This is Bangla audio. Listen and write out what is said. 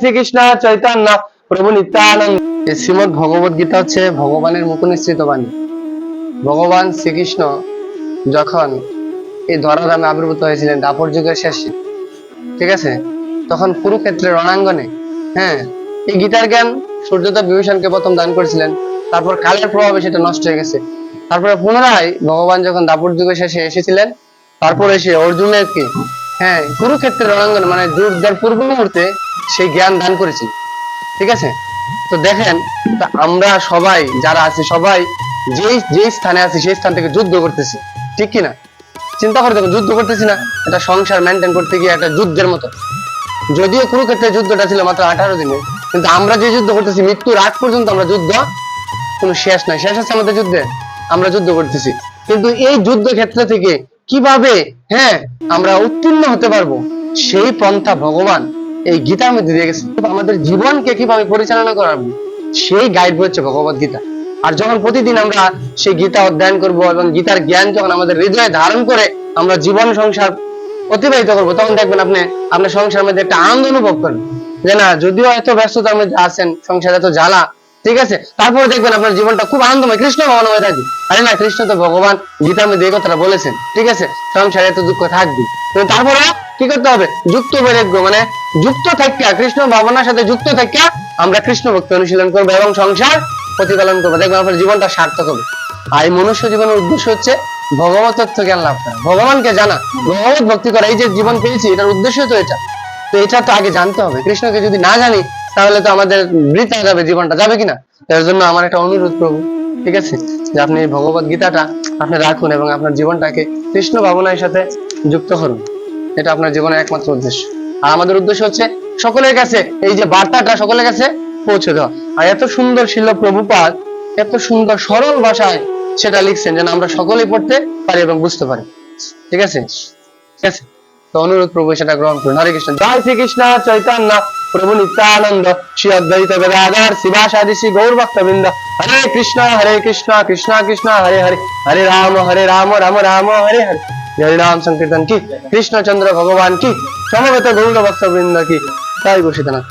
শ্রীকৃষ্ণ চৈতন্য প্রভু নিত্যানন্দ। শ্রীমদ ভগবত গীতা হচ্ছে ভগবানের মুখ নিঃসৃত বাণী। ভগবান শ্রীকৃষ্ণ যখন এই ধরাধামে আবির্ভূত হয়েছিলেন, দাপর যুগের শেষে ঠিক আছে? তখন কুরুক্ষেত্রের রণাঙ্গনে হ্যাঁ এই গীতার জ্ঞান সূর্যদেব বিভীষণকে প্রথম দান করেছিলেন। তারপর কালের প্রভাবে সেটা নষ্ট হয়ে গেছে। তারপরে পুনরায় ভগবান যখন দাপর যুগের শেষে এসেছিলেন, তারপর এসে অর্জুনের কি হ্যাঁ কুরুক্ষেত্রের রণাঙ্গনে মানে যুদ্ধের পূর্ব মুহূর্তে সেই জ্ঞান দান করেছি। ঠিক আছে? তো দেখেন আমরা সবাই যারা আছি, সবাই যেই যেই স্থানে আছি, সেই স্থান থেকে যুদ্ধ করতেছি। ঠিক কি না চিন্তা করে দেখো, যুদ্ধ করতেছি না এটা সংসার মেনটেন করতে গিয়ে একটা যুদ্ধের মতো। যদিও কুরুক্ষেত্রের যুদ্ধটা ছিল মাত্র আঠারো দিনে, কিন্তু আমরা যে যুদ্ধ করতেছি, মৃত্যুর আগ পর্যন্ত আমরা যুদ্ধ কোনো শেষ নাই। শেষ আছে আমাদের যুদ্ধে, আমরা যুদ্ধ করতেছি। কিন্তু এই যুদ্ধ ক্ষেত্র থেকে কীভাবে হ্যাঁ আমরা উত্তীর্ণ হতে পারব? সেই পন্থা ভগবান এই গীতার মধ্যে দিয়ে গেছে আমাদের জীবনকে কীভাবে পরিচালনা করাবো সেই গাইড হচ্ছে ভগবত গীতা। আর যখন প্রতিদিন আমরা সেই গীতা অধ্যয়ন করব এবং গীতার জ্ঞান যখন আমাদের হৃদয়ে ধারণ করে আমরা জীবন সংসার অতিবাহিত করব, তখন দেখবেন আপনি আপনার সংসারের মধ্যে একটা আনন্দ অনুভব করবেন। যে না, যদিও এত ব্যস্ততার মধ্যে আছেন, সংসারে এত জ্বালা, ঠিক আছে? তারপরে দেখবেন আপনার জীবনটা খুব আনন্দময়, কৃষ্ণ ভগবান হয়ে থাকে আরে না, কৃষ্ণ তো ভগবান গীতার মধ্যে এই কথাটা বলেছেন, ঠিক আছে? সংসারে এত দুঃখ থাকবে। তারপরে কি করতে হবে? যুক্ত বৈরাগ্য মানে যুক্ত থাকিয়া, কৃষ্ণ ভাবনার সাথে যুক্ত থাকিয়া আমরা কৃষ্ণ ভক্তি অনুশীলন করব এবং সংসার প্রতিপালন করব। দেখবেন আপনার জীবনটা সার্থক হবে। আর এই মনুষ্য জীবনের উদ্দেশ্য হচ্ছে ভগবত তত্ত্ব জ্ঞান লাভ করা। ভগবানকে জানা ভগবত ভক্তি করা, এই যে জীবন পেয়েছি, এটার উদ্দেশ্য তো এটা। তো এটা তো আগে জানতে হবে। কৃষ্ণকে যদি না জানি, তাহলে তো আমাদের বৃথা যাবে, জীবনটা যাবে কিনা? এর জন্য আমার একটা অনুরোধ প্রভু, ঠিক আছে? যে আপনি ভগবত গীতাটা আপনি রাখুন এবং আপনার জীবনটাকে কৃষ্ণ ভাবনার সাথে যুক্ত করুন। এটা আপনার জীবনের একমাত্র উদ্দেশ্য। আর আমাদের উদ্দেশ্য হচ্ছে সকলের কাছে এই যে বার্তাটা সকলের কাছে পৌঁছে দেওয়া। আর এত সুন্দর শিল প্রভুপাদ, এত সুন্দর সরল ভাষায় সেটা লিখছেন যেন আমরা সকলেই পড়তে পারি এবং বুঝতে পারি। ঠিক আছে? ঠিক আছে? তো অনুরোধ প্রভু, সেটা গ্রহণ করুন। হরে কৃষ্ণ। জয় শ্রীকৃষ্ণ, চৈতন্য, প্রভু নিত্যানন্দ। শ্রী অদ্বৈত গদাধর শিবাসাদি শ্রী গৌর ভক্তবৃন্দ। হরে কৃষ্ণ হরে কৃষ্ণ কৃষ্ণ কৃষ্ণ, হরে হরে। হরে রাম হরে রাম রাম রাম, হরে হরে। হরে নাম সংকীর্তন কি? কৃষ্ণচন্দ্র ভগবান কি? সমবেত গৌর ভক্তবৃন্দ কি? তাই বসিত নাথ